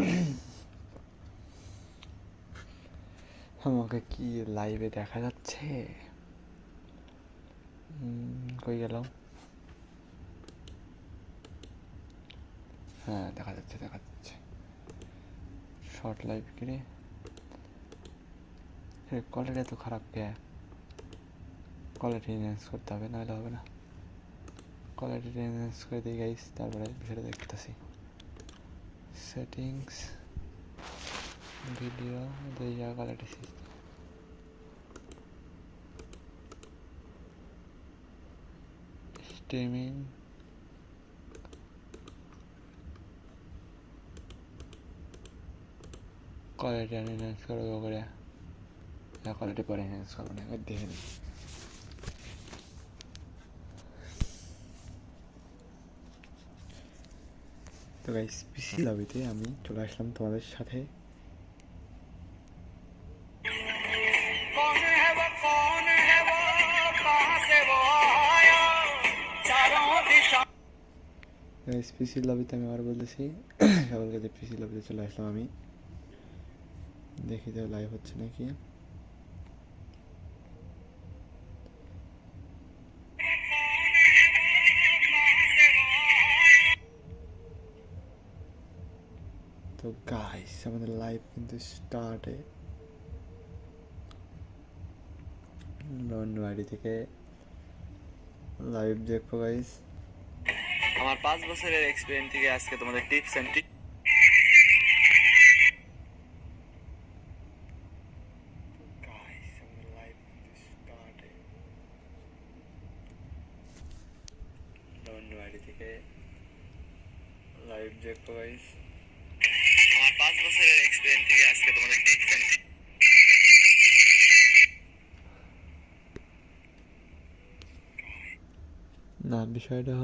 আমাকে কি লাইভে দেখা যাচ্ছে? কই গেল? হ্যাঁ দেখা যাচ্ছে দেখা যাচ্ছে। শর্ট লাইভ কিরে কোয়ালিটি এত খারাপ কে? কোয়ালিটি এনহ্যান্স করতে হবে, নাহলে হবে না। কোয়ালিটি এনহ্যান্স করে দিই গাইস তারপরে বিষয়টা দেখতেছি। সেটিংস ভিডিও দিয়া quality system streaming quality enhance করব করে কোয়ালিটি পরে এনহ্যান্স করব না দেখে নিই। তো গাইস পিসি লবিতে আমি চলে আসলাম তোমাদের সাথে। পিসি লবিতে আমি আবার বলতেছি সকল কাছে পিসি লাবিতে চলে আসলাম আমি। দেখি তো লাইভ হচ্ছে নাকি। তো গাইস আমাদের লাইভ কিন্তু স্টার্টে অন্য আইডি থেকে লাইভ দেখব গাইস আমার পাঁচ বছরের এক্সপিরিয়েন্স থেকে আজকে তোমাদের টিপস এন্ড ট্রিক অন্য আইডি থেকে লাইভ দেখব গাইস আমার বছরের থেকে আজকে তোমাদের টিপস না বিষয়টা